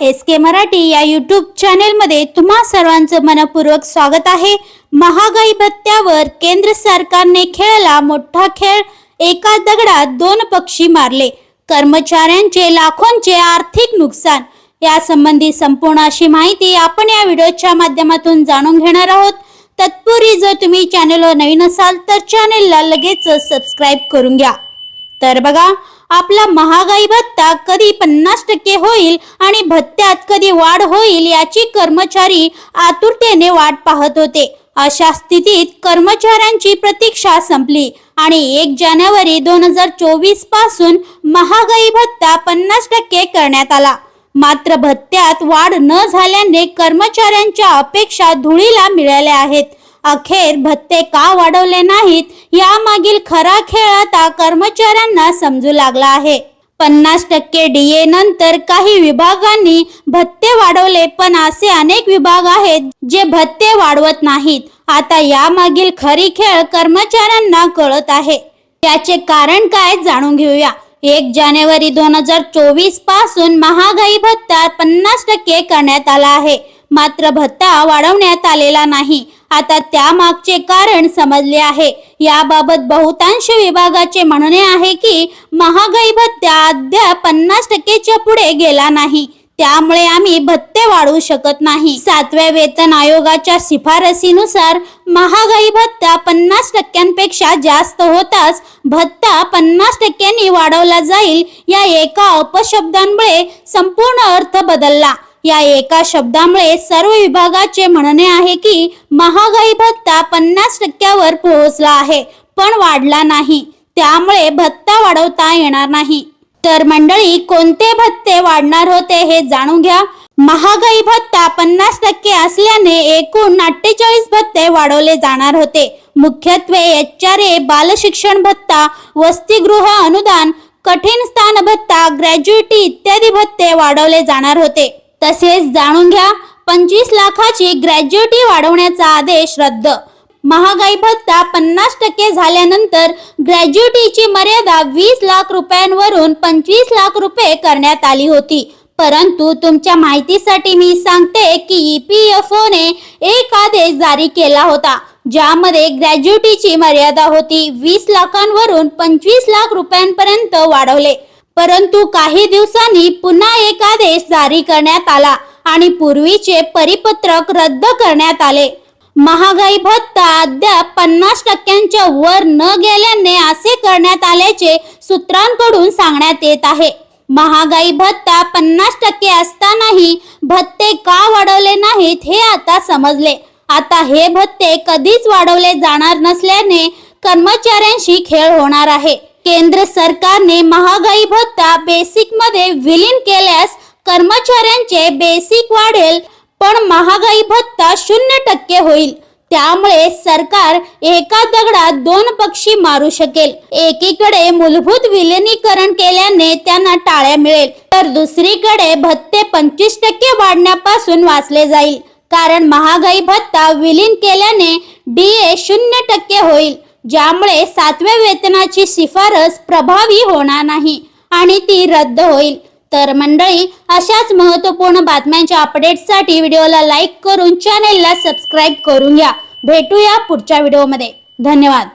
S के मराठी या YouTube चॅनेलमध्ये तुम्हा सर्वांचं मनपूर्वक स्वागत आहे. महागाई भत्त्यावर केंद्र सरकारने खेळला मोठा खेळ. एका दगडात दोन पक्षी मारले. कर्मचाऱ्यांचे लाखोंचे आर्थिक नुकसान. यासंबंधी संपूर्ण अशी माहिती आपण या व्हिडिओच्या माध्यमातून जाणून घेणार आहोत. तत्पूर्वी जर तुम्ही चॅनलवर नवीन असाल तर चॅनेलला लगेच सबस्क्राईब करून घ्या. तर बघा आपला महागाई भत्ता कधी पन्नास टक्के होईल आणि भत्त्यात कधी वाढ होईल याची कर्मचारी आतुरतेने वाट पाहत होते. अशा स्थितीत कर्मचाऱ्यांची प्रतीक्षा संपली आणि एक जानेवारी दोन हजार चोवीसपासून महागाई भत्ता पन्नास टक्के करण्यात आला. मात्र भत्त्यात वाढ न झाल्याने कर्मचाऱ्यांच्या अपेक्षा धुळीला मिळाल्या आहेत. अखेर भत्ते का वाढवले नाहीत यामागील खरा खेळ आता कर्मचाऱ्यांना समजू लागला आहे. पन्नास टक्के डीए नंतर काही विभागांनी भत्ते वाढवले पण असे अनेक विभाग आहेत जे भत्ते वाढवत नाहीत. आता यामागील खरी खेळ कर्मचाऱ्यांना कळत आहे. याचे कारण काय जाणून घेऊया. एक जानेवारी दोन हजार चोवीसपासून महागाई भत्ता पन्नास टक्के करण्यात आला आहे. मात्र भत्ता वाढवण्यात आलेला नाही. आता त्यामागचे कारण समजले आहे. याबाबत बहुतांश विभागाचे म्हणणे आहे की महागाई भत्त्या अद्याप पन्नास टक्केच्या पुढे गेला नाही. त्यामुळे आम्ही भत्ते वाढवू शकत नाही. सातव्या वेतन आयोगाच्या शिफारसीनुसार महागाई भत्ता पन्नास टक्क्यांपेक्षा जास्त होताच भत्ता पन्नास टक्क्यांनी वाढवला जाईल या एका अपशब्दांमुळे संपूर्ण अर्थ बदलला. या एका शब्दामुळे सर्व विभागाचे म्हणणे आहे की महागाई भत्ता पन्नास टक्क्यावर पोहोचला आहे पण वाढला नाही. त्यामुळे भत्ता वाढवता येणार नाही. तर मंडळी कोणते भत्ते वाढणार होते हे जाणून घ्या. महागाई भत्ता पन्नास टक्के असल्याने एकूण अठ्ठेचाळीस भत्ते वाढवले जाणार होते. मुख्यत्वे एच आर ए बालशिक्षण भत्ता वसतिगृह अनुदान कठीण स्थान भत्ता ग्रॅज्युएटी इत्यादी भत्ते वाढवले जाणार होते. तसेच जाणून घ्या पंचवीस लाखाची ग्रॅज्युएटी वाढवण्याचा आदेश रद्द. महागाई भत्ता पन्नास टक्के झाल्यानंतर ग्रॅज्युएटीची मर्यादा वीस लाख रुपयांवरून पंचवीस लाख रुपये करण्यात आली होती. परंतु तुमच्या माहितीसाठी मी सांगते की ई पी एफ ओने एक आदेश जारी केला होता ज्यामध्ये ग्रॅज्युएटीची मर्यादा होती वीस लाखांवरून पंचवीस लाख रुपयांपर्यंत वाढवले. परंतु काही दिवसांनी पुन्हा एक आदेश जारी करण्यात आला आणि पूर्वीचे परिपत्रक रद्द करण्यात आले. महागाई भत्ता अद्याप पन्नास टक्क्यांच्या वर न गेल्याने असे करण्यात आल्याचे सूत्रांकडून सांगण्यात येत आहे. महागाई भत्ता पन्नास टक्के असतानाही भत्ते का वाढवले नाहीत हे आता समजले. आता हे भत्ते कधीच वाढवले जाणार नसल्याने कर्मचाऱ्यांशी खेळ होणार आहे. केंद्र सरकारने महागाई भत्ता बेसिकमध्ये विलीन केल्यास कर्मचाऱ्यांचे बेसिक वाढेल पण महागाई भत्ता शून्य टक्के होईल. त्यामुळे सरकार एका दगडात दोन पक्षी मारू शकेल. एकीकडे मूलभूत विलिनीकरण केल्याने त्यांना टाळ्या मिळेल तर दुसरीकडे भत्ते पंचवीस टक्के वाढण्यापासून वाचले जाईल. कारण महागाई भत्ता विलीन केल्याने डीए शून्य टक्के होईल. ज्यामुळे सातव्या वेतनाची शिफारस प्रभावी होणार नाही आणि ती रद्द होईल. तर मंडळी अशाच महत्त्वपूर्ण बातम्यांच्या अपडेट्ससाठी व्हिडिओला लाईक करून चॅनेलला सबस्क्राईब करून घ्या. भेटूया पुढच्या व्हिडिओमध्ये धन्यवाद.